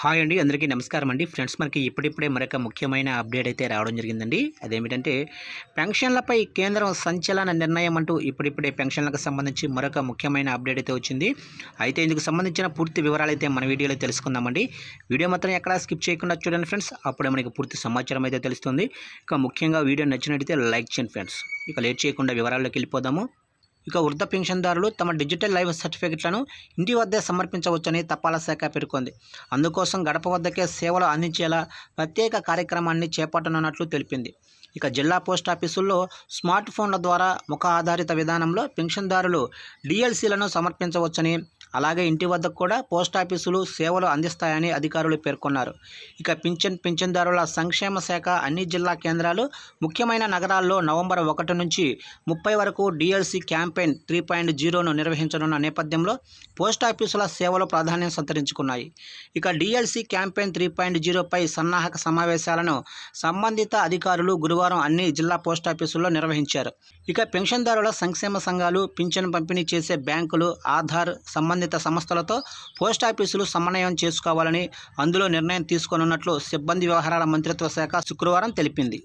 Hi అండి అందరికీ నమస్కారం అండి. ఫ్రెండ్స్ మనకి ఇప్పుడిప్పుడే మరొక ముఖ్యమైన అప్డేట్ అయితే రావడం జరిగిందండి. అదేమిటంటే పెన్షన్లపై కేంద్రం సంచలన నిర్ణయం అంటూ ఇప్పుడిప్పుడే పెన్షన్లకు సంబంధించి మరొక ముఖ్యమైన అప్డేట్ అయితే వచ్చింది. అయితే ఇందుకు సంబంధించిన పూర్తి వివరాలు అయితే మన వీడియోలో తెలుసుకుందామండి. వీడియో మాత్రం ఎక్కడ స్కిప్ చేయకుండా చూడండి ఫ్రెండ్స్. అప్పుడే మనకి పూర్తి సమాచారం అయితే తెలుస్తుంది. ఇక ముఖ్యంగా వీడియో నచ్చినట్టయితే లైక్ చేయండి ఫ్రెండ్స్. ఇక లేట్ చేయకుండా వివరాల్లోకి వెళ్ళిపోదాము. ఇక వృద్ధ పెన్షన్దారులు తమ డిజిటల్ లైఫ్ సర్టిఫికెట్లను ఇంటి వద్దే సమర్పించవచ్చని తపాలా శాఖ పేర్కొంది. అందుకోసం గడప వద్దకే సేవలు అందించేలా ప్రత్యేక కార్యక్రమాన్ని చేపట్టనున్నట్లు తెలిపింది. ఇక జిల్లా పోస్ట్ ఆఫీసుల్లో స్మార్ట్ ఫోన్ల ద్వారా ముఖ ఆధారిత విధానంలో పెన్షన్దారులు డిఎల్సీలను సమర్పించవచ్చని అలాగే ఇంటి వద్దకు కూడా పోస్ట్ ఆఫీసులు సేవలు అందిస్తాయని అధికారులు పేర్కొన్నారు. ఇక పింఛన్ పింఛన్దారుల సంక్షేమ శాఖ అన్ని జిల్లా కేంద్రాలు ముఖ్యమైన నగరాల్లో నవంబర్ ఒకటి నుంచి ముప్పై వరకు డిఎల్సి క్యాంపెయిన్ త్రీ పాయింట్ జీరోను నిర్వహించనున్న నేపథ్యంలో పోస్ట్ ఆఫీసుల సేవలు ప్రాధాన్యం సంతరించుకున్నాయి. ఇక డిఎల్సి క్యాంపెయిన్ త్రీ పాయింట్ జీరోపై సన్నాహక సమావేశాలను సంబంధిత అధికారులు గురువారం అన్ని జిల్లా పోస్టాఫీసుల్లో నిర్వహించారు. ఇక పెన్షన్దారుల సంక్షేమ సంఘాలు పింఛను పంపిణీ చేసే బ్యాంకులు ఆధార్ సంబంధిత సంస్థలతో పోస్టాఫీసులు సమన్వయం చేసుకోవాలని అందులో నిర్ణయం తీసుకోనున్నట్లు సిబ్బంది వ్యవహారాల మంత్రిత్వ శాఖ శుక్రవారం తెలిపింది.